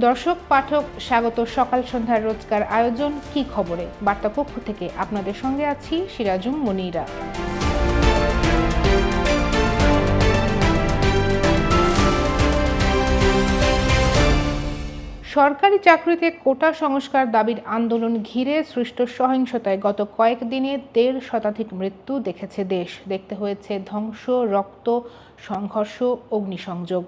দর্শক, পাঠক, স্বাগত। সকাল সন্ধ্যার রোজকার আয়োজন, কি খবরে? বার্তা পক্ষ থেকে আপনাদের সঙ্গে আছি সিরাজুম মনিরা। সরকারি চাকরিতে কোটা সংস্কার দাবির আন্দোলন ঘিরে সৃষ্ট সহিংসতায় গত কয়েকদিনে দেড় শতাধিক মৃত্যু দেখেছে দেশ। দেখতে হয়েছে ধ্বংস, রক্ত, সংঘর্ষ, অগ্নিসংযোগ।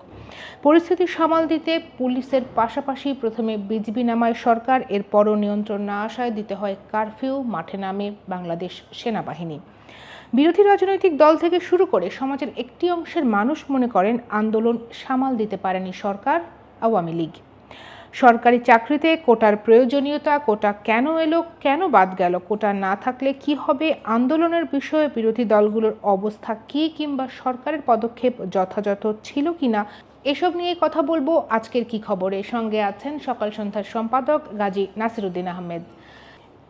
পরিস্থিতি সামাল দিতে পুলিশের পাশাপাশি প্রথমে বিজিবি নামায় সরকার, এরপরও নিয়ন্ত্রণ না আসায় দিতে হয় কারফিউ, মাঠে নামে বাংলাদেশ সেনাবাহিনী। বিরোধী রাজনৈতিক দল থেকে শুরু করে সমাজের একটি অংশের মানুষ মনে করেন, আন্দোলন সামাল দিতে পারেনি সরকার, আওয়ামী লীগ। সরকারি চাকরিতে কোটার প্রয়োজনীয়তা, কোটা কেন এলো, কেন বাদ গেল, কোটা না থাকলে কি হবে, আন্দোলনের বিষয়ে বিরোধী দলগুলোর অবস্থা কী কিংবা সরকারের পদক্ষেপ যথাযথ ছিল কিনা, এসব নিয়ে কথা বলব আজকের কি খবরে। সঙ্গে আছেন সকাল সন্ধ্যার সম্পাদক গাজী নাসিরুদ্দিন আহমেদ।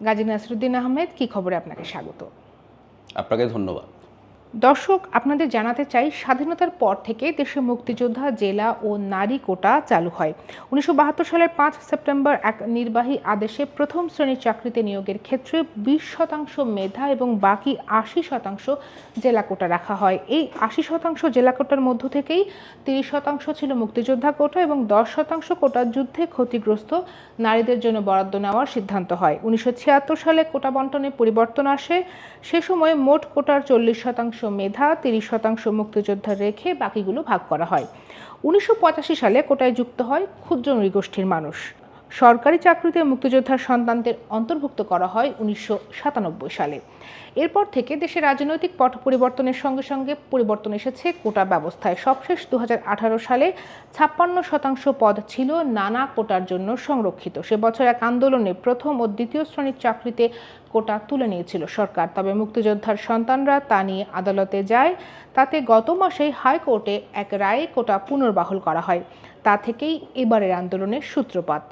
গাজী নাসিরুদ্দিন আহমেদ, কি খবরে আপনাকে স্বাগত? আপনাকে ধন্যবাদ। দর্শক, আপনাদের জানাতে চাই, স্বাধীনতার পর থেকে দেশে মুক্তিযোদ্ধা, জেলা ও নারী কোটা চালু হয়। উনিশশো বাহাত্তর সালের পাঁচ সেপ্টেম্বর এক নির্বাহী আদেশে প্রথম শ্রেণির চাকরিতে নিয়োগের ক্ষেত্রে বিশ শতাংশ মেধা এবং বাকি আশি শতাংশ জেলা কোটা রাখা হয়। এই আশি শতাংশ জেলা কোটার মধ্য থেকেই তিরিশ শতাংশ ছিল মুক্তিযোদ্ধা কোটা এবং দশ শতাংশ কোটা যুদ্ধে ক্ষতিগ্রস্ত নারীদের জন্য বরাদ্দ নেওয়ার সিদ্ধান্ত হয়। উনিশশো ছিয়াত্তর সালে কোটা বন্টনে পরিবর্তন আসে। সে সময় মোট কোটার চল্লিশ শতাংশ মেধা, তিরিশ শতাংশ মুক্তিযোদ্ধা রেখে বাকিগুলো ভাগ করা হয়। উনিশশো পঁচাশি সালে কোটায় যুক্ত হয় ক্ষুদ্র নৃগোষ্ঠীর মানুষ। সরকারি চাকরিতে মুক্তিযোদ্ধার সন্তানদের অন্তর্ভুক্ত করা হয় উনিশশো সাতানব্বই সালে। এরপর থেকে দেশের রাজনৈতিক পট পরিবর্তনের সঙ্গে সঙ্গে পরিবর্তন এসেছে কোটা ব্যবস্থায়। সবশেষ দু হাজার আঠারো সালে ছাপ্পান্ন শতাংশ পদ ছিল নানা কোটার জন্য সংরক্ষিত। সে বছর এক আন্দোলনে প্রথম ও দ্বিতীয় শ্রেণির চাকরিতে কোটা তুলে নিয়েছিল সরকার। তবে মুক্তিযোদ্ধার সন্তানরা তা নিয়ে আদালতে যায়। তাতে গত মাসেই হাইকোর্টে এক রায়ে কোটা পুনর্বাহল করা হয়। তা থেকেই এবারের আন্দোলনের সূত্রপাত।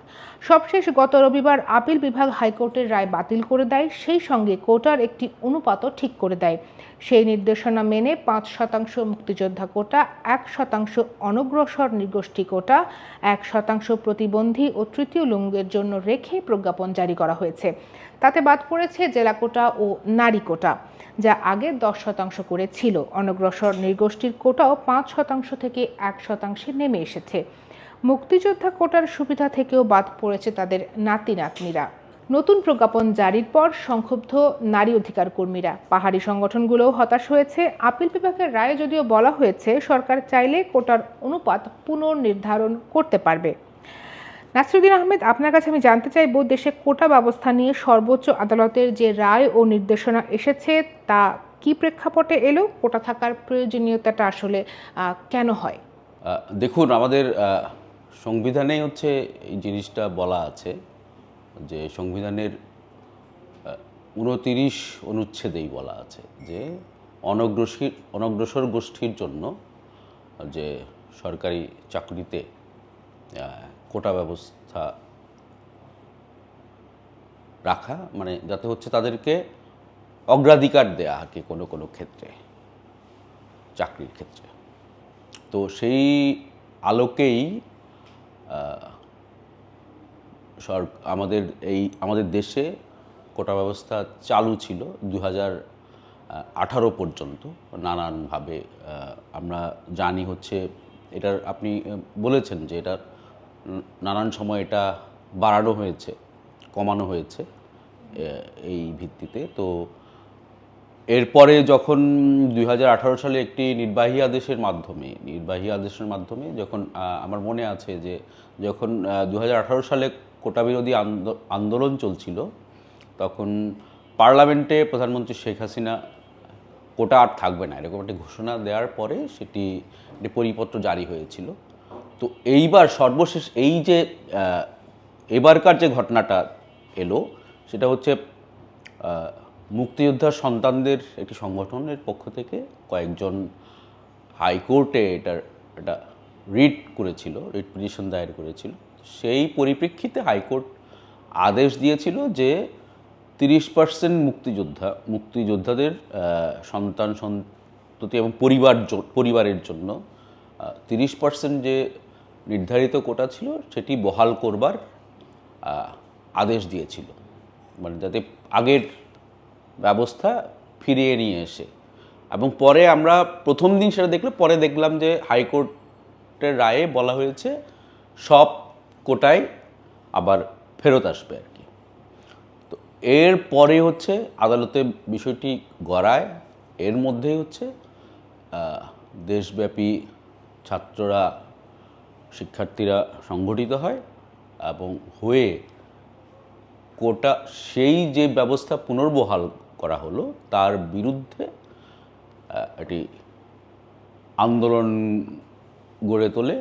সবশেষ গত রবিবার আপিল বিভাগ হাইকোর্টের রায় বাতিল করে দেয়। সেই সঙ্গে কোটার একটি অনুপাতও ঠিক করে দেয়। সেই নির্দেশনা মেনে পাঁচ শতাংশ মুক্তিযোদ্ধা কোটা, এক শতাংশ অনগ্রসর নৃগোষ্ঠী কোটা, এক শতাংশ প্রতিবন্ধী ও তৃতীয় লিঙ্গের জন্য রেখে প্রজ্ঞাপন জারি করা হয়েছে। তাতে বাদ পড়েছে জেলা কোটা ও নারী কোটা, যা আগে দশ শতাংশ করে ছিল। অনগ্রসর নৃগোষ্ঠীর কোটাও পাঁচ শতাংশ থেকে এক শতাংশে নেমে এসেছে। মুক্তিযোদ্ধা কোটার সুবিধা থেকেও বাদ পড়েছে তাদের নাতি নাতনিরা নতুন প্রজ্ঞাপন জারির পর সংক্ষুব্ধ নারী অধিকার কর্মীরা। পাহাড়ি সংগঠনগুলোও হতাশ হয়েছে। আপিল বিভাগের রায়ে যদিও বলা হয়েছে, সরকার চাইলে কোটার অনুপাত পুনর্নির্ধারণ করতে পারবে। নাসরুদ্দিন আহমেদ, আপনার কাছে আমি জানতে চাইব, দেশে কোটা ব্যবস্থা নিয়ে সর্বোচ্চ আদালতের যে রায় ও নির্দেশনা এসেছে, তা কি প্রেক্ষাপটে এলো? কোটা থাকার প্রয়োজনীয়তাটা আসলে কেন হয়? দেখুন, আমাদের সংবিধানেই হচ্ছে এই জিনিসটা বলা আছে। যে সংবিধানের উনতিরিশ অনুচ্ছেদেই বলা আছে যে অনগ্রসী, অনগ্রসর গোষ্ঠীর জন্য যে সরকারি চাকরিতে কোটা ব্যবস্থা রাখা মানে যাতে হচ্ছে তাদেরকে অগ্রাধিকার দেয়া আর কি কোনো কোনো ক্ষেত্রে, চাকরির ক্ষেত্রে। তো সেই আলোকেই সর, আমাদের এই, আমাদের দেশে কোটা ব্যবস্থা চালু ছিল দু আঠারো পর্যন্ত নানানভাবে আমরা জানি হচ্ছে এটার আপনি বলেছেন যে এটা নানান সময় এটা বাড়ানো হয়েছে, কমানো হয়েছে এই ভিত্তিতে। তো এরপরে যখন দু হাজার আঠারো সালে একটি নির্বাহী আদেশের মাধ্যমে, নির্বাহী আদেশের মাধ্যমে যখন আমার মনে আছে যে যখন দু হাজার আঠারো সালে কোটা বিরোধী আন্দো- আন্দোলন চলছিল, তখন পার্লামেন্টে প্রধানমন্ত্রী শেখ হাসিনা কোটা আর থাকবে না, এরকম একটি ঘোষণা দেওয়ার পরে সেটি, একটি পরিপত্র জারি হয়েছিল। তো এইবার সর্বশেষ এই যে এবারকার যে ঘটনাটা এলো, সেটা হচ্ছে মুক্তিযোদ্ধার সন্তানদের একটি সংগঠনের পক্ষ থেকে কয়েকজন হাইকোর্টে এটার একটা রিট করেছিল রিট পিটিশন দায়ের করেছিল। সেই পরিপ্রেক্ষিতে হাইকোর্ট আদেশ দিয়েছিল যে তিরিশ পার্সেন্ট মুক্তিযোদ্ধা, মুক্তিযোদ্ধাদের সন্তান, সন্ততি এবং পরিবার পরিবারের জন্য তিরিশ পার্সেন্ট যে নির্ধারিত কোটা ছিল সেটি বহাল করবার আদেশ দিয়েছিল। মানে যাতে আগের ব্যবস্থা ফিরিয়ে নিয়ে এসে। এবং পরে আমরা প্রথম দিন সেটা দেখলে, পরে দেখলাম যে হাইকোর্টের রায়ে বলা হয়েছে, সব কোটায় আবার ফেরত আসবে আর কি। তো এর পরে হচ্ছে আদালতে বিষয়টি গড়ায়, এর মধ্যেই হচ্ছে দেশব্যাপী ছাত্ররা, শিক্ষার্থীরা সংগঠিত হয় এবং হয়ে কোটা, সেই যে ব্যবস্থা পুনর্বহাল করা হলো, তার বিরুদ্ধে একটি আন্দোলন গড়ে তোলে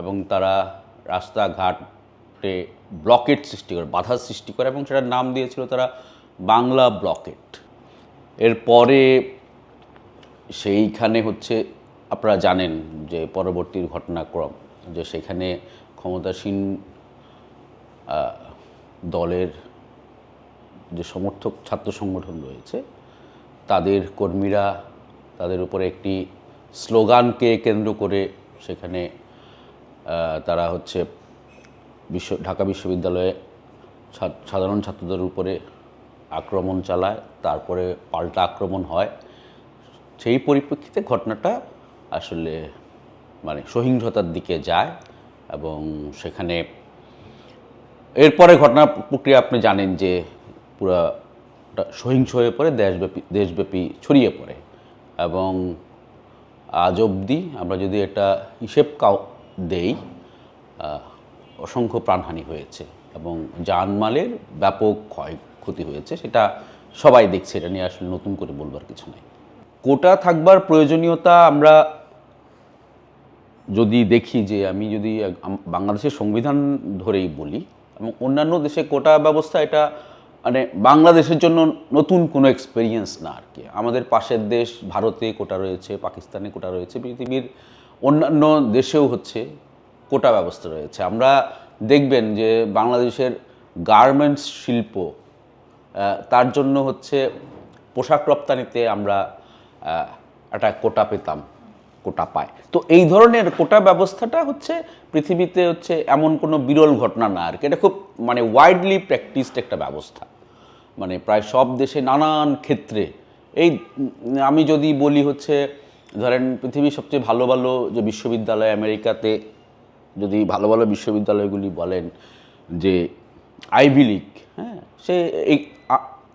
এবং তারা রাস্তাঘাটে ব্লকেট সৃষ্টি করে, বাধা সৃষ্টি করে এবং সেটার নাম দিয়েছিল তারা বাংলা ব্লকেট। এরপরে সেইখানে হচ্ছে আপনারা জানেন যে পরবর্তী ঘটনাক্রম, যে সেখানে ক্ষমতাসীন দলের যে সমর্থক, ছাত্র সংগঠন রয়েছে, তাদের কর্মীরা তাদের উপরে একটি স্লোগানকে কেন্দ্র করে সেখানে তারা হচ্ছে বিশ্ব, ঢাকা বিশ্ববিদ্যালয়ে সাধারণ ছাত্রদের উপরে আক্রমণ চালায়, তারপরে পাল্টা আক্রমণ হয়। সেই পরিপ্রেক্ষিতে ঘটনাটা আসলে মানে সহিংসতার দিকে যায় এবং সেখানে এরপরে ঘটনা প্রক্রিয়া আপনি জানেন যে পুরা সহিংস হয়ে পড়ে, দেশব্যাপী দেশব্যাপী ছড়িয়ে পড়ে। এবং আজ অবধি আমরা যদি এটা হিসেব দেই অসংখ্য প্রাণহানি হয়েছে এবং জানমালের ব্যাপক ক্ষয়ক্ষতি হয়েছে, সেটা সবাই দেখছে, এটা নিয়ে আসলে নতুন করে বলবার কিছু নাই। কোটা থাকবার প্রয়োজনীয়তা আমরা যদি দেখি যে আমি যদি বাংলাদেশের সংবিধান ধরেই বলি, এবং অন্যান্য দেশে কোটা ব্যবস্থা, এটা মানে বাংলাদেশের জন্য নতুন কোনো এক্সপেরিয়েন্স না আর কি। আমাদের পাশের দেশ ভারতে কোটা রয়েছে, পাকিস্তানে কোটা রয়েছে, পৃথিবীর অন্যান্য দেশেও হচ্ছে কোটা ব্যবস্থা রয়েছে। আমরা দেখবেন যে বাংলাদেশের গার্মেন্টস শিল্প তার জন্য হচ্ছে পোশাক রপ্তানিতে আমরা একটা কোটা পেতাম, কোটা পায় তো এই ধরনের কোটা ব্যবস্থাটা হচ্ছে পৃথিবীতে হচ্ছে এমন কোনো বিরল ঘটনা না আর কি। এটা খুব মানে ওয়াইডলি প্র্যাকটিসড একটা ব্যবস্থা। মানে প্রায় সব দেশে নানান ক্ষেত্রে এই, আমি যদি বলি হচ্ছে ধরেন পৃথিবীর সবচেয়ে ভালো ভালো যে বিশ্ববিদ্যালয় আমেরিকাতে যদি ভালো ভালো বিশ্ববিদ্যালয়গুলি বলেন যে আইভি লীগ হ্যাঁ সে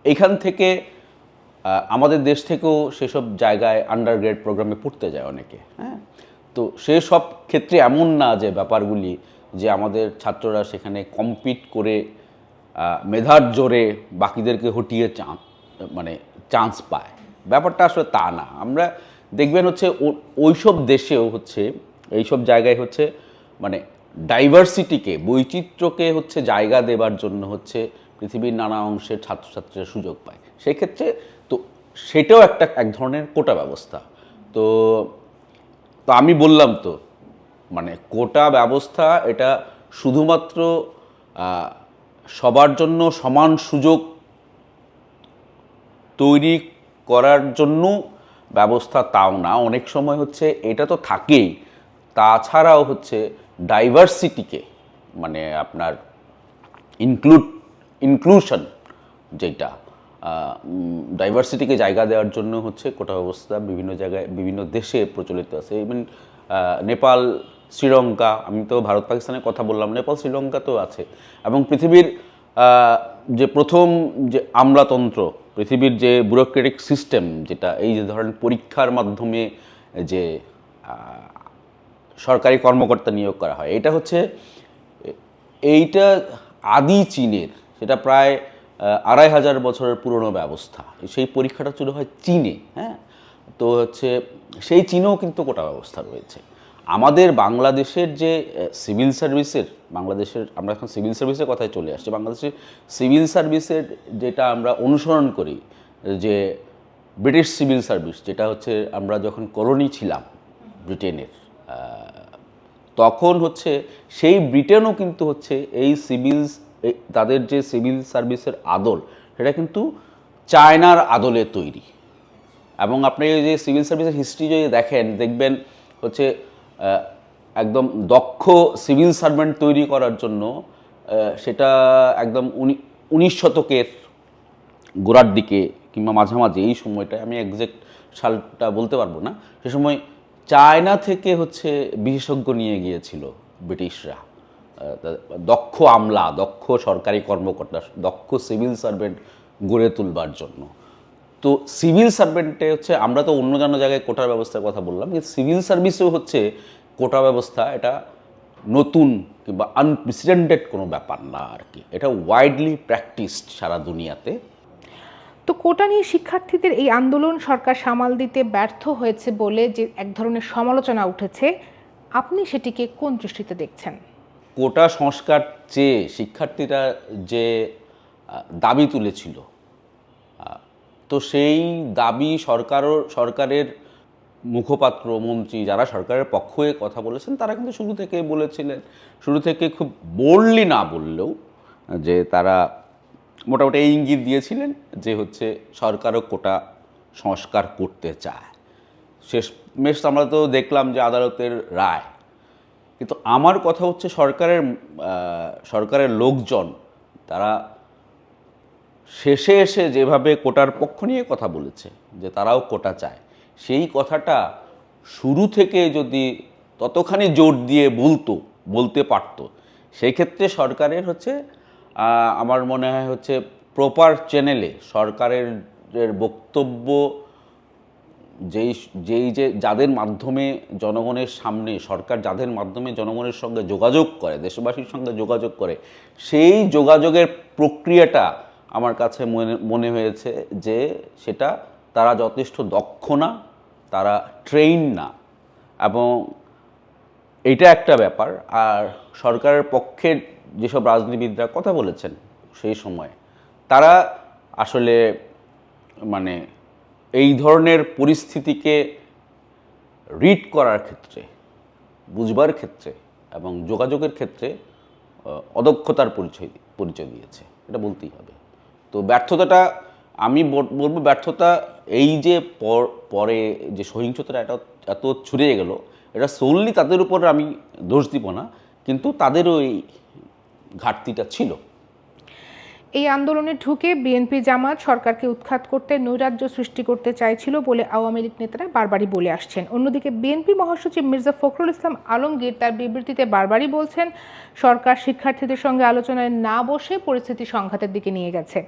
এখান থেকে আমাদের দেশ থেকেও সেসব জায়গায় আন্ডার গ্রেড প্রোগ্রামে পড়তে যায় অনেকে হ্যাঁ। তো সেসব ক্ষেত্রে এমন না যে ব্যাপারগুলি যে আমাদের ছাত্ররা সেখানে কম্পিট করে মেধার জোরে বাকিদেরকে হটিয়ে চান মানে চান্স পায়। ব্যাপারটা আসলে তা না। আমরা দেখবেন হচ্ছে ও- ওইসব দেশেও হচ্ছে, এইসব জায়গায় হচ্ছে মানে ডাইভার্সিটিকে বৈচিত্র্যকে হচ্ছে জায়গা দেবার জন্য হচ্ছে পৃথিবীর নানা অংশের ছাত্রছাত্রীরা সুযোগ পায়। সেক্ষেত্রে তো সেটাও একটা এক ধরনের কোটা ব্যবস্থা। তো তো আমি বললাম তো মানে কোটা ব্যবস্থা এটা শুধুমাত্র সবার জন্য সমান সুযোগ তৈরি করার জন্য ব্যবস্থা তাও না। অনেক সময় হচ্ছে এটা তো থাকেই। তাছাড়াও হচ্ছে ডাইভার্সিটিকে মানে আপনার ইনক্লুড ইনক্লুশন যেটা ডাইভার্সিটিকে জায়গা দেওয়ার জন্য হচ্ছে কোটা ব্যবস্থা বিভিন্ন জায়গায়, বিভিন্ন দেশে প্রচলিত আছে। ইভেন নেপাল, শ্রীলঙ্কা, আমি তো ভারত, পাকিস্তানের কথা বললাম, নেপাল, শ্রীলঙ্কা তো আছে। এবং পৃথিবীর যে প্রথম যে আমলাতন্ত্র পৃথিবীর যে ব্যুরোক্রেটিক সিস্টেম যেটা এই যে ধরেন পরীক্ষার মাধ্যমে যে সরকারি কর্মকর্তা নিয়োগ করা হয়, এটা হচ্ছে, এইটা আদি চীনের, সেটা প্রায় আড়াই হাজার বছরের পুরনো ব্যবস্থা। সেই পরীক্ষাটা শুরু হয় চীনে হ্যাঁ? তো হচ্ছে, সেই চীনেও কিন্তু কোটা ব্যবস্থা রয়েছে। আমাদের বাংলাদেশের যে সিভিল সার্ভিসের বাংলাদেশের, আমরা এখন সিভিল সার্ভিসের কথায় চলে আসছি, বাংলাদেশের সিভিল সার্ভিসের যেটা আমরা অনুসরণ করি, যে ব্রিটিশ সিভিল সার্ভিস যেটা হচ্ছে আমরা যখন কলোনি ছিলাম ব্রিটেনের তখন হচ্ছে সেই ব্রিটেনও কিন্তু হচ্ছে এই সিভিল তাদের যে সিভিল সার্ভিসের আদল, সেটা কিন্তু চায়নার আদলে তৈরি। এবং আপনি যে সিভিল সার্ভিসের হিস্ট্রি যদি দেখেন, দেখবেন হচ্ছে একদম দক্ষ সিভিল সার্ভেন্ট তৈরি করার জন্য সেটা একদম উনি, উনিশ শতকের গোড়ার দিকে কিংবা মাঝামাঝি, এই সময়টায়, আমি একজ্যাক্ট সালটা বলতে পারব না, সে সময় চায়না থেকে হচ্ছে বিশেষজ্ঞ নিয়ে গিয়েছিল ব্রিটিশরা। দক্ষ আমলা, দক্ষ সরকারি কর্মকর্তা, দক্ষ সিভিল সার্ভেন্ট গড়ে তুলবার জন্য। তো সিভিল সার্ভেন্টে হচ্ছে আমরা তো অন্য অন্য জায়গায় কোটার ব্যবস্থার কথা বললাম কিন্তু সিভিল সার্ভিসেও হচ্ছে কোটা ব্যবস্থা এটা নতুন কিংবা আনপ্রেসিডেন্টেড কোনো ব্যাপার না আর কি। এটা ওয়াইডলি প্র্যাকটিসড সারা দুনিয়াতে। তো কোটা নিয়ে শিক্ষার্থীদের এই আন্দোলন সরকার সামাল দিতে ব্যর্থ হয়েছে বলে যে এক ধরনের সমালোচনা উঠেছে আপনি সেটিকে কোন দৃষ্টিতে দেখছেন? কোটা সংস্কার চেয়ে শিক্ষার্থীরা যে দাবি তুলেছিল তো সেই দাবি সরকারও, সরকারের মুখপাত্র, মন্ত্রী যারা সরকারের পক্ষ হয়ে কথা বলেছেন, তারা কিন্তু শুরু থেকে বলেছিলেন। শুরু থেকে খুব বোল্ডলি না বললেও যে তারা মোটামুটি এই ইঙ্গিত দিয়েছিলেন যে হচ্ছে সরকারও কোটা সংস্কার করতে চায়। শেষ মেশ আমরা তো দেখলাম যে আদালতের রায়। কিন্তু আমার কথা হচ্ছে সরকারের সরকারের লোকজন, তারা শেষে এসে যেভাবে কোটার পক্ষ নিয়ে কথা বলেছে, যে তারাও কোটা চায়, সেই কথাটা শুরু থেকে যদি ততখানি জোর দিয়ে বলতো, বলতে পারতো সেই ক্ষেত্রে সরকারের হচ্ছে আমার মনে হয় হচ্ছে প্রপার চ্যানেলে সরকারের বক্তব্য, যেই যেই যে যাদের মাধ্যমে জনগণের সামনে, সরকার যাদের মাধ্যমে জনগণের সঙ্গে যোগাযোগ করে, দেশবাসীর সঙ্গে যোগাযোগ করে, সেই যোগাযোগের প্রক্রিয়াটা আমার কাছে মনে মনে হয়েছে যে সেটা তারা যথেষ্ট দক্ষ না, তারা ট্রেন না। এবং এটা একটা ব্যাপার। আর সরকারের পক্ষের যেসব রাজনীতিবিদরা কথা বলেছেন সেই সময়, তারা আসলে মানে এই ধরনের পরিস্থিতিকে রিড করার ক্ষেত্রে, বুঝবার ক্ষেত্রে এবং যোগাযোগের ক্ষেত্রে অদক্ষতার পরিচয় পরিচয় দিয়েছে। এটা বলতেই হবে। তো ব্যর্থতাটা আমি বলব ব্যর্থতা এই যে পর- যে সহিংসতাটা এটা এত ছড়িয়ে গেল, এটা সোললি তাদের উপর আমি দোষ দিব না, কিন্তু তাদেরও এই ঘাটতিটা ছিল। এই আন্দোলনে ঢুকে বিএনপি জামাত সরকারকে উৎখাত করতে নৈরাজ্য সৃষ্টি করতে চাইছিল বলে আওয়ামী লীগ নেতারা বারবারই বলে আসছেন। অন্যদিকে বিএনপি মহাসচিব মির্জা ফখরুল ইসলাম আলমগীর তার বিবৃতিতে বারবারই বলছেন, সরকার শিক্ষার্থীদের সঙ্গে আলোচনায় না বসে পরিস্থিতি সংঘাতের দিকে নিয়ে গেছে।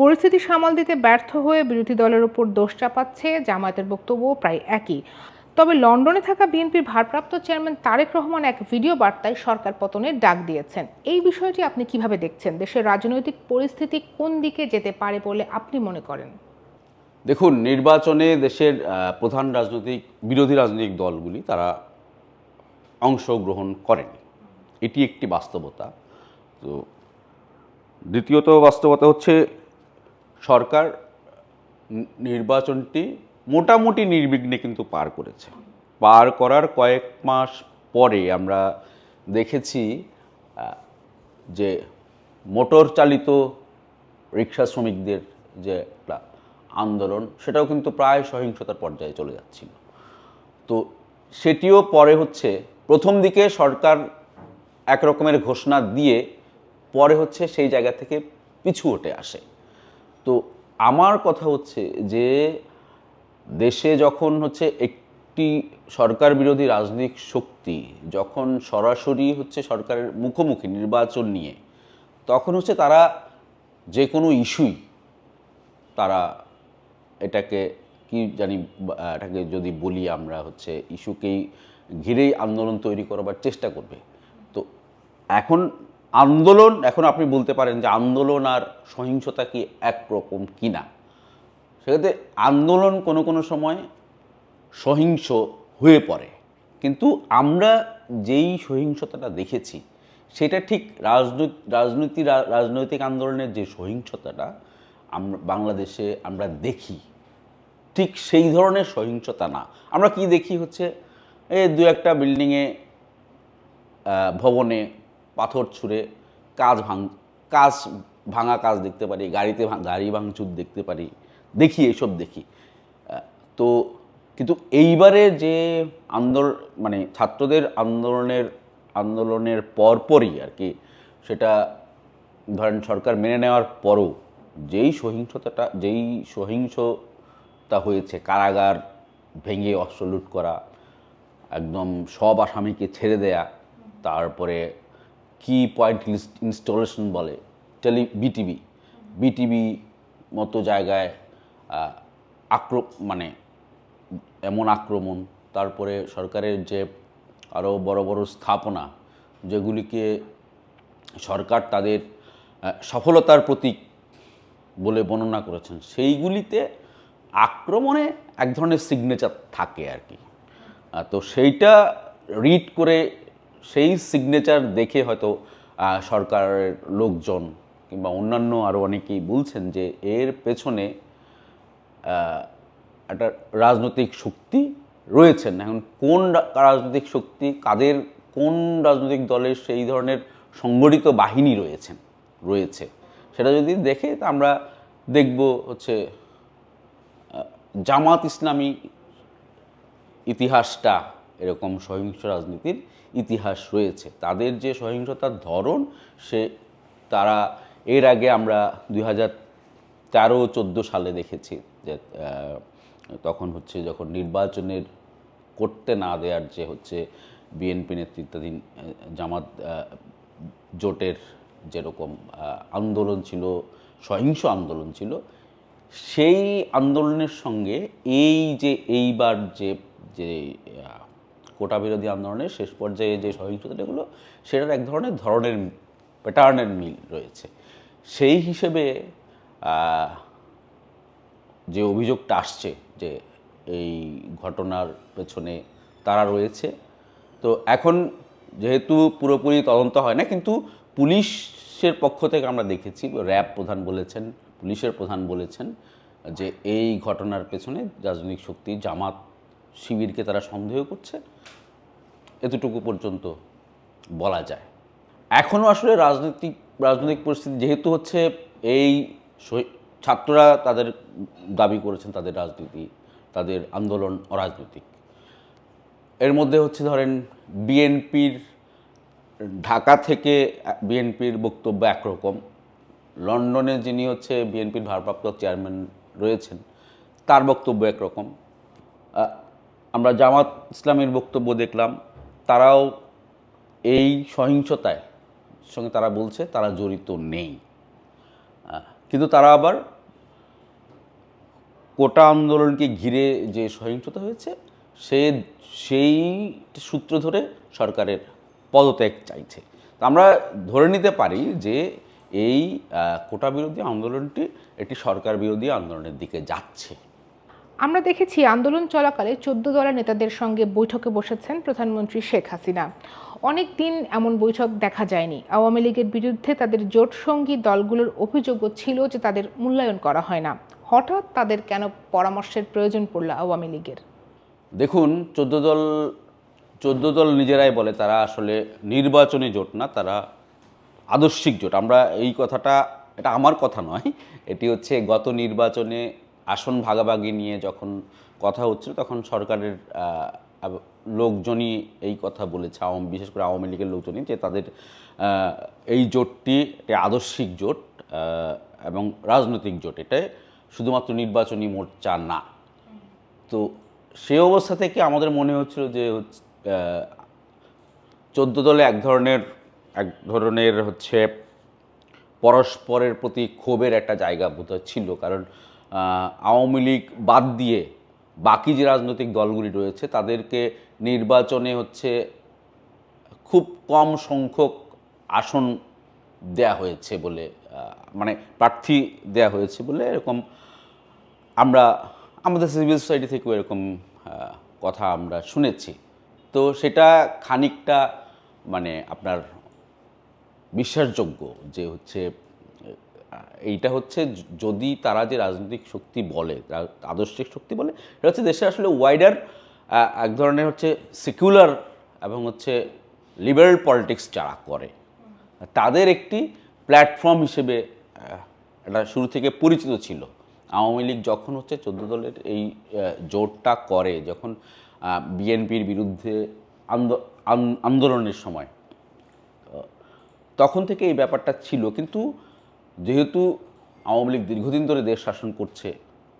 পরিস্থিতি সামাল দিতে ব্যর্থ হয়ে বিরোধী দলের উপর দোষ চাপাচ্ছে, জামায়াতের বক্তব্য প্রায় একই। তবে লন্ডনে থাকা বিএনপির ভারপ্রাপ্ত চেয়ারম্যান তারেক রহমান এক ভিডিও বার্তায় সরকার পতনের ডাক দিয়েছেন। এই বিষয়টি আপনি কীভাবে দেখছেন? দেশের রাজনৈতিক পরিস্থিতি কোন দিকে যেতে পারে বলে আপনি মনে করেন? দেখুন, নির্বাচনে দেশের প্রধান রাজনৈতিক, বিরোধী রাজনৈতিক দলগুলি তারা অংশগ্রহণ করেনি। এটি একটি বাস্তবতা। তো দ্বিতীয়ত বাস্তবতা হচ্ছে সরকার নির্বাচনটি মোটামুটি নির্বিঘ্নে কিন্তু পার করেছে। পার করার কয়েক মাস পরে আমরা দেখেছি যে মোটর চালিত রিক্সা শ্রমিকদের যে একটা আন্দোলন, সেটাও কিন্তু প্রায় সহিংসতার পর্যায়ে চলে যাচ্ছিল। তো সেটিও পরে হচ্ছে, প্রথম দিকে সরকার এক রকমের ঘোষণা দিয়ে পরে হচ্ছে সেই জায়গা থেকে পিছু হটে আসে। তো আমার কথা হচ্ছে যে দেশে যখন হচ্ছে একটি সরকার বিরোধী রাজনৈতিক শক্তি যখন সরাসরি হচ্ছে সরকারের মুখোমুখি নির্বাচন নিয়ে, তখন হচ্ছে তারা যে কোনো ইস্যুই তারা এটাকে কি জানি এটাকে যদি বলি আমরা হচ্ছে ইস্যুকেই ঘিরেই আন্দোলন তৈরি করবার চেষ্টা করবে। তো এখন আন্দোলন, এখন আপনি বলতে পারেন যে আন্দোলন আর সহিংসতা কি একরকম কি না সেক্ষেত্রে আন্দোলন কোনো কোনো সময় সহিংস হয়ে পড়ে। কিন্তু আমরা যেই সহিংসতাটা দেখেছি, সেটা ঠিক রাজনৈতিক রাজনীতি, রাজনৈতিক আন্দোলনের যে সহিংসতাটা আমরা বাংলাদেশে আমরা দেখি, ঠিক সেই ধরনের সহিংসতা না। আমরা কি দেখি হচ্ছে? এই দু একটা বিল্ডিংয়ে ভবনে পাথর ছুঁড়ে কাজ ভাঙ, কাজ ভাঙা কাজ দেখতে পারি, গাড়িতে গাড়ি ভাঙচুর দেখতে পারি। দেখি এসব দেখি। তো কিন্তু এইবারে যে আন্দোলন মানে ছাত্রদের আন্দোলনের আন্দোলনের পরপরই আর কি, সেটা ধরেন সরকার মেনে নেওয়ার পরও যেই সহিংসতাটা, যেই সহিংসতা হয়েছে, কারাগার ভেঙে অস্ত্র লুট করা, একদম সব আসামিকে ছেড়ে দেয়া, তারপরে কি পয়েন্ট ইনস্টলেশন বলে? টেলি, বিটিভি বিটিভি মতো জায়গায় আহ, আক্র মানে এমন আক্রমণ তারপরে সরকারের যে আরও বড় বড় স্থাপনা যেগুলিকে সরকার তাদের সফলতার প্রতীক বলে বর্ণনা করেছেন সেইগুলিতে আক্রমণে এক ধরনের সিগনেচার থাকে আর কি। তো সেইটা রিড করে সেই সিগনেচার দেখে হয়তো সরকারের লোকজন কিংবা অন্যান্য আরও অনেকেই বলছেন যে এর পেছনে একটা রাজনৈতিক শক্তি রয়েছেন। এখন কোন রাজনৈতিক শক্তি, কাদের, কোন রাজনৈতিক দলের সেই ধরনের সংগঠিত বাহিনী রয়েছেন, রয়েছে, সেটা যদি দেখে তা আমরা দেখব হচ্ছে জামাত ইসলামী ইতিহাসটা এরকম সহিংস রাজনীতির ইতিহাস রয়েছে। তাদের যে সহিংসতার ধরন, সে, তারা এর আগে আমরা দুই হাজার তেরো চোদ্দ সালে দেখেছি যে তখন হচ্ছে যখন নির্বাচনের করতে না দেওয়ার যে হচ্ছে বিএনপি নেতৃত্বাধীন জামাত জোটের যেরকম আন্দোলন ছিল, সহিংস আন্দোলন ছিল, সেই আন্দোলনের সঙ্গে এই যে এইবার যে যে কোটা বিরোধী আন্দোলনের শেষ পর্যায়ে যে সহিংসতাগুলো সেটার এক ধরনের ধরনের, প্যাটার্নের মিল রয়েছে। সেই হিসেবে যে অভিযোগটা আসছে যে এই ঘটনার পেছনে তারা রয়েছে। তো এখন যেহেতু পুরোপুরি তদন্ত হয় না, কিন্তু পুলিশের পক্ষ থেকে আমরা দেখেছি, র্যাব প্রধান বলেছেন, পুলিশের প্রধান বলেছেন যে এই ঘটনার পেছনে রাজনৈতিক শক্তি জামাত শিবিরকে তারা সন্দেহ করছে। এতটুকু পর্যন্ত বলা যায়। এখনও আসলে রাজনৈতিক রাজনৈতিক পরিস্থিতি যেহেতু হচ্ছে এই ছাত্ররা তাদের দাবি করেছেন তাদের রাজনীতি, তাদের আন্দোলন অরাজনৈতিক। এর মধ্যে হচ্ছে ধরেন বিএনপির, ঢাকা থেকে বিএনপির বক্তব্য একরকম। লন্ডনে যিনি হচ্ছে বিএনপির ভারপ্রাপ্ত চেয়ারম্যান রয়েছেন, তার বক্তব্য একরকম। আমরা জামাত ইসলামের বক্তব্য দেখলাম, তারাও এই সহিংসতায়, সঙ্গে তারা বলছে তারা জড়িত নেই। কিন্তু তারা আবার কোটা আন্দোলনকে ঘিরে যে সহিংসতা হয়েছে, সে, সেই সূত্র ধরে সরকারের পদত্যাগ চাইছে। তো আমরা ধরে নিতে পারি যে এই কোটা বিরোধী আন্দোলনটি একটি সরকার বিরোধী আন্দোলনের দিকে যাচ্ছে। আমরা দেখেছি আন্দোলন চলাকালে চোদ্দ দলের নেতাদের সঙ্গে বৈঠকে বসেছেন প্রধানমন্ত্রী শেখ হাসিনা। অনেক দিন এমন বৈঠক দেখা যায়নি। আওয়ামী লীগের বিরুদ্ধে তাদের জোট সঙ্গী দলগুলোর অভিযোগও ছিল যে তাদের মূল্যায়ন করা হয় না। হঠাৎ তাদের কেন পরামর্শের প্রয়োজন পড়ল আওয়ামী লীগের? দেখুন, চোদ্দ দল চোদ্দ দল নিজেরাই বলে তারা আসলে নির্বাচনী জোট না, তারা আদর্শিক জোট। আমরা এই কথাটা, এটা আমার কথা নয়, এটি হচ্ছে গত নির্বাচনে আসন ভাগাভাগি নিয়ে যখন কথা হচ্ছিল, তখন সরকারের লোকজনই এই কথা বলেছে, আওয়ামী, বিশেষ করে আওয়ামী লীগের লোকজনই যে তাদের এই জোটটি আদর্শিক জোট এবং রাজনৈতিক জোট। এটা শুধুমাত্র নির্বাচনী মোর্চা না। তো সে অবস্থা থেকে আমাদের মনে হচ্ছিল যে চোদ্দ দলে এক ধরনের এক ধরনের হচ্ছে পরস্পরের প্রতি ক্ষোভের একটা জায়গা বোধহয় ছিল। কারণ আওয়ামী লীগ বাদ দিয়ে বাকি যে রাজনৈতিক দলগুলি রয়েছে, তাদেরকে নির্বাচনে হচ্ছে খুব কম সংখ্যক আসন দেয়া হয়েছে বলে মানে প্রার্থী দেয়া হয়েছে বলে এরকম আমরা, আমাদের সিভিল সোসাইটি থেকেও এরকম কথা আমরা শুনেছি। তো সেটা খানিকটা মানে আপনার বিশ্বাসযোগ্য যে হচ্ছে এইটা হচ্ছে যদি তারা যে রাজনৈতিক শক্তি বলে আদর্শিক শক্তি বলে, এটা হচ্ছে দেশে আসলে ওয়াইডার এক ধরনের হচ্ছে সেকুলার এবং হচ্ছে লিবারেল পলিটিক্স যারা করে, তাদের একটি প্ল্যাটফর্ম হিসেবে এটা শুরু থেকে পরিচিত ছিল। আওয়ামী লীগ যখন হচ্ছে চোদ্দ দলের এই জোটটা করে, যখন বিএনপির বিরুদ্ধে আন্দোলনের সময় তখন থেকে এই ব্যাপারটা ছিল। কিন্তু যেহেতু আওয়ামী লীগ দীর্ঘদিন ধরে দেশ শাসন করছে,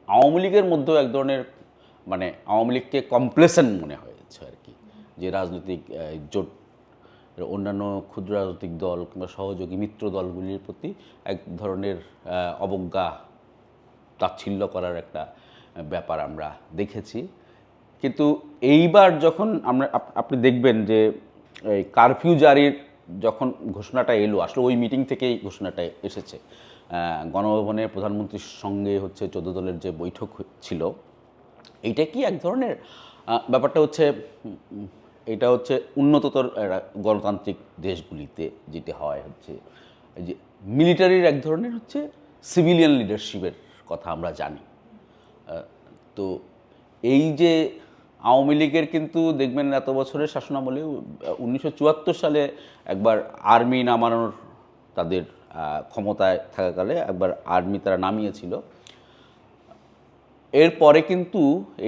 আওয়ামী লীগের মধ্যেও এক ধরনের মানে আওয়ামী লীগকে কমপ্লেসেন মনে হয়েছে আর কি। যে রাজনৈতিক জোট, অন্যান্য ক্ষুদ্র রাজনৈতিক দল কিংবা সহযোগী মিত্র দলগুলির প্রতি এক ধরনের অবজ্ঞা, তাচ্ছিল্য করার একটা ব্যাপার আমরা দেখেছি। কিন্তু এইবার যখন আমরা আপনি দেখবেন যে এই কারফিউ জারির যখন ঘোষণাটা এলো, আসলে ওই মিটিং থেকেই ঘোষণাটা এসেছে। গণভবনে প্রধানমন্ত্রীর সঙ্গে হচ্ছে চোদ্দ দলের যে বৈঠক ছিল, এইটা কি এক ধরনের ব্যাপারটা হচ্ছে এটা হচ্ছে উন্নততর গণতান্ত্রিক দেশগুলিতে যেটা হয় হচ্ছে যে মিলিটারির এক ধরনের হচ্ছে সিভিলিয়ান লিডারশিপের কথা আমরা জানি। তো এই যে আওয়ামী লীগের কিন্তু দেখবেন এত বছরের শাসনামলে উনিশশো চুয়াত্তর সালে একবার আর্মি নামানোর তাদের ক্ষমতায় থাকাকালে একবার আর্মি তারা নামিয়েছিল। এরপরে কিন্তু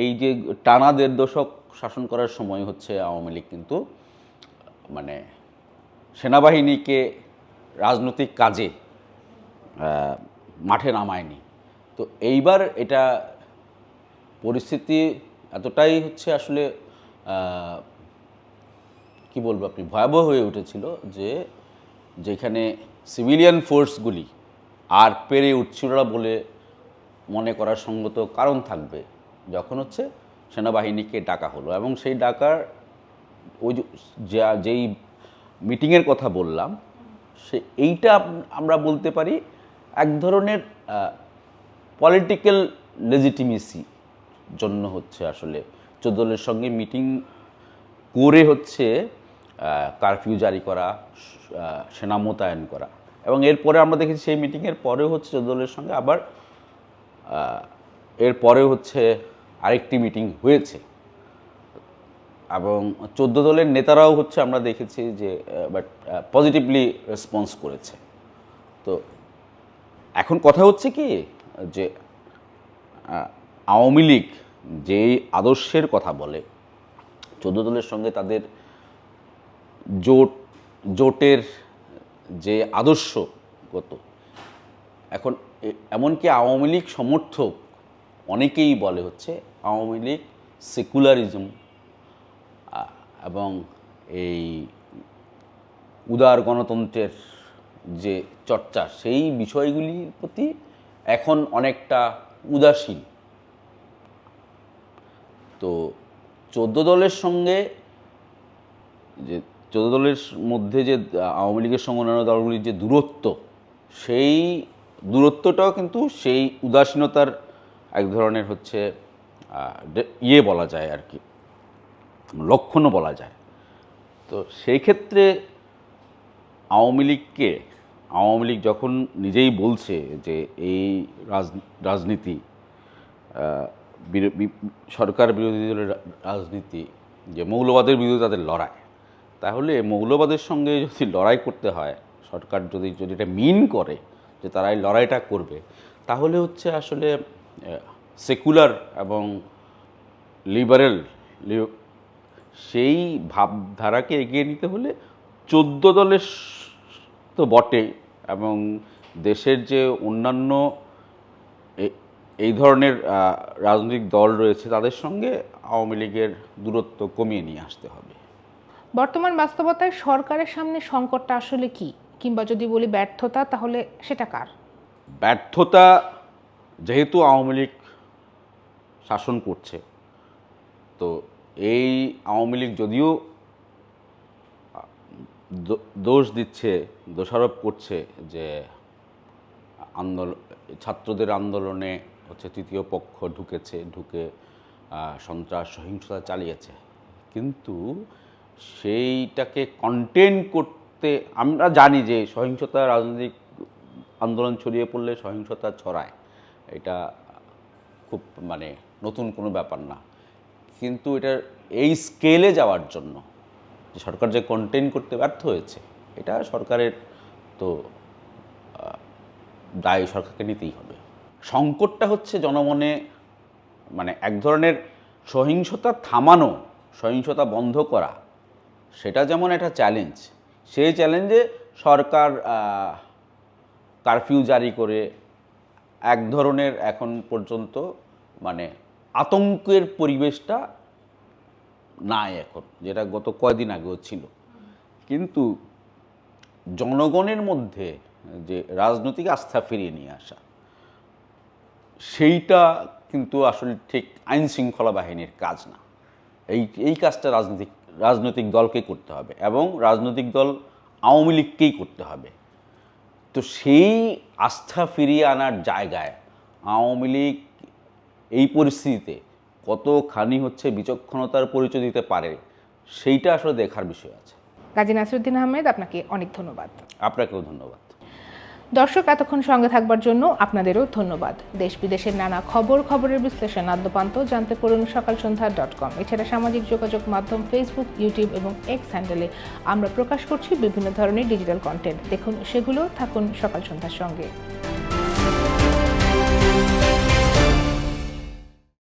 এই যে টানা দেড় দশক শাসন করার সময় হচ্ছে আওয়ামী লীগ কিন্তু মানে সেনাবাহিনীকে রাজনৈতিক কাজে মাঠে নামায়নি। তো এইবার এটা পরিস্থিতি এতটাই হচ্ছে আসলে কি বলব আপনি, ভয়াবহ হয়ে উঠেছিল যে যেখানে সিভিলিয়ান ফোর্সগুলি আর পেরে উঠছিল না বলে মনে করার সঙ্গত কারণ থাকবে, যখন হচ্ছে সেনাবাহিনীকে ডাকা হলো। এবং সেই ডাকার ওই যা যেই মিটিংয়ের কথা বললাম, সে, এইটা আমরা বলতে পারি এক ধরনের পলিটিক্যাল লেজিটিমেসি জন্য হচ্ছে আসলে চোদ্দ দলের সঙ্গে মিটিং করে হচ্ছে কারফিউ জারি করা সেনা মোতায়েন করা। এবং এরপরে আমরা দেখেছি সেই মিটিংয়ের পরেও হচ্ছে চোদ্দ দলের সঙ্গে আবার আহ, এরপরেও হচ্ছে আরেকটি মিটিং হয়েছে। এবং চোদ্দ দলের নেতারাও হচ্ছে আমরা দেখেছি যে বাট পজিটিভলি রেসপন্স করেছে। তো এখন কথা হচ্ছে কি যে আওয়ামী লীগ যেই আদর্শের কথা বলে, চোদ্দ দলের সঙ্গে তাদের জোট, জোটের যে আদর্শগত এখন এমনকি আওয়ামী লীগ সমর্থক অনেকেই বলে হচ্ছে আওয়ামী লীগ সেকুলারিজম এবং এই উদার গণতন্ত্রের যে চর্চা, সেই বিষয়গুলির প্রতি এখন অনেকটা উদাসীন। তো চোদ্দ দলের সঙ্গে যে চোদ্দ দলের মধ্যে যে আওয়ামী লীগের সঙ্গে অন্যান্য দলগুলির যে দূরত্ব, সেই দূরত্বটাও কিন্তু সেই উদাসীনতার এক ধরনের হচ্ছে ইয়ে বলা যায় আর কি, লক্ষণও বলা যায়। তো সেই ক্ষেত্রে আওয়ামী লীগকে, আওয়ামী লীগ যখন নিজেই বলছে যে এই রাজ- রাজনীতি সরকার বিরোধী দলের রাজনীতি, যে মৌলবাদের বিরুদ্ধে তাদের লড়াই, তাহলে মৌলবাদের সঙ্গে যদি লড়াই করতে হয়, সরকার যদি যদি এটা মিন করে যে তারা এই লড়াইটা করবে, তাহলে হচ্ছে আসলে সেকুলার এবং লিবারেল সেই ভাবধারাকে এগিয়ে নিতে হলে চোদ্দ দলের তো বটে এবং দেশের যে অন্যান্য এই ধরনের রাজনৈতিক দল রয়েছে তাদের সঙ্গে আওয়ামী লীগের দূরত্ব কমিয়ে নিয়ে আসতে হবে। বর্তমান বাস্তবতায় সরকারের সামনে সংকটটা আসলে কি? কিংবা যদি বলি ব্যর্থতা তাহলে সেটা কার? ব্যর্থতা যেহেতু আওয়ামী লীগ শাসন করছে তো এই আওয়ামী লীগ যদিও দোষ দিচ্ছে দোষারোপ করছে যে আন্দোলন ছাত্রদের আন্দোলনে হচ্ছে তৃতীয় পক্ষ ঢুকেছে, ঢুকে সন্ত্রাস, সহিংসতা চালিয়েছে। কিন্তু সেইটাকে কন্টেন করতে আমরা জানি যে সহিংসতা রাজনৈতিক আন্দোলন ছড়িয়ে পড়লে সহিংসতা ছড়ায়। এটা খুব মানে নতুন কোনো ব্যাপার না। কিন্তু এটার এই স্কেলে যাওয়ার জন্য যে সরকার যে কন্টেন করতে ব্যর্থ হয়েছে, এটা সরকারের তো দায় সরকারকে নিতেই হবে। সংকটটা হচ্ছে জনমনে মানে এক ধরনের সহিংসতা থামানো, সহিংসতা বন্ধ করা, সেটা যেমন একটা চ্যালেঞ্জ সেই চ্যালেঞ্জে সরকার কারফিউ জারি করে এক ধরনের এখন পর্যন্ত মানে আতঙ্কের পরিবেশটা নাই এখন, যেটা গত কয়দিন আগেও ছিল। কিন্তু জনগণের মধ্যে যে রাজনৈতিক আস্থা ফিরিয়ে নিয়ে আসা সেইটা কিন্তু আসলে ঠিক আইন শৃঙ্খলা বাহিনীর কাজ না। এই এই কাজটা রাজনৈতিক রাজনৈতিক দলকে করতে হবে এবং রাজনৈতিক দল আওয়ামী লীগকেই করতে হবে। তো সেই আস্থা ফিরিয়ে আনার জায়গায় আওয়ামী লীগ এই পরিস্থিতিতে কতখানি হচ্ছে বিচক্ষণতার পরিচয় দিতে পারে সেইটা আসলে দেখার বিষয় আছে। কাজী নাসরুদ্দিন আহমেদ আপনাকে অনেক ধন্যবাদ। আপনাকেও ধন্যবাদ। দর্শক, এতক্ষণ সঙ্গে থাকবার জন্য আপনাদেরও ধন্যবাদ। দেশ বিদেশের নানা খবর, খবরের বিশ্লেষণ, আদ্যপান্ত জানতে পড়ুন সকাল সন্ধ্যা ডট কম এছাড়া সামাজিক যোগাযোগ মাধ্যম ফেসবুক ইউটিউব এবং এক্স হ্যান্ডেলে আমরা প্রকাশ করছি বিভিন্ন ধরনের ডিজিটাল কন্টেন্ট দেখুন সেগুলো, থাকুন সকাল সন্ধ্যার সঙ্গে।